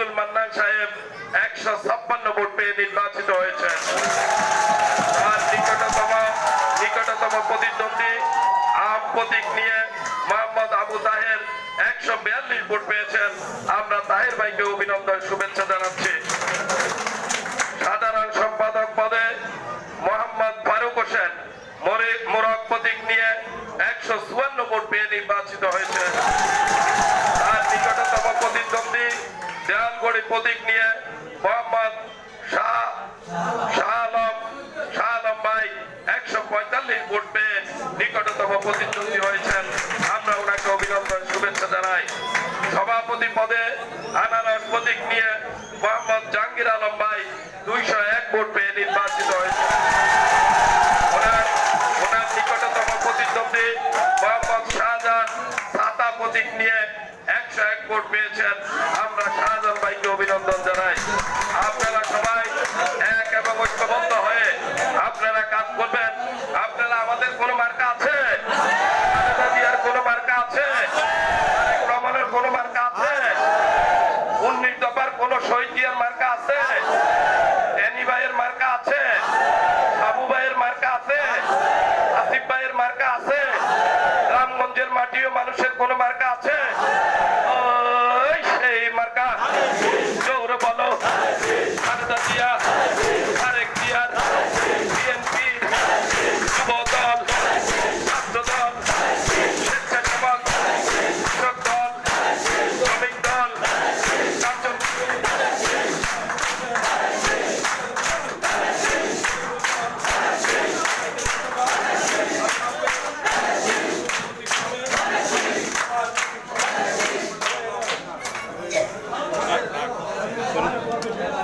আব্দুল মান্নান সাহেব একশো ছাপ্পান্ন ভোট পেয়ে নির্বাচিত তার নিকটতম নিকটতম প্রতিদ্বন্দ্বী, আম প্রতীক নিয়ে মোহাম্মদ আবু তাহের একশো বিয়াল্লিশ ভোট পেয়েছেন। আমরা তাহের ভাইকে অভিনন্দন, শুভেচ্ছা জানাচ্ছি। সাধারণ সম্পাদক পদে মোহাম্মদ ফারুক হোসেন, মরে- মোরক প্রতীক নিয়ে একশো চুয়ান্ন ভোট পেয়ে নির্বাচিত হয়েছে তার নিকটতম প্রতিদ্বন্দ্বী দেয়ালগড়ি প্রতীক নিয়ে মোহাম্মদ জাহাঙ্গীর আলম ভাই এক ভোট পেয়ে নির্বাচিত নিকটতম প্রতিদ্বন্দ্বী মোহাম্মদ শাহজাহান সাতা প্রতীক নিয়ে একশো এক ভোট পেয়েছেন। আমরা কোনো মার্কা আছে? উনিশ দফার কোন শহীদ মার্কা আছে? এনি ভাইয়ের মার্কা আছে? আবু ভাইয়ের মার্কা আছে? আসিফ ভাইয়ের মার্কা আছে? রামগঞ্জের মাটিও মানুষের কোনো মার্কা আছে?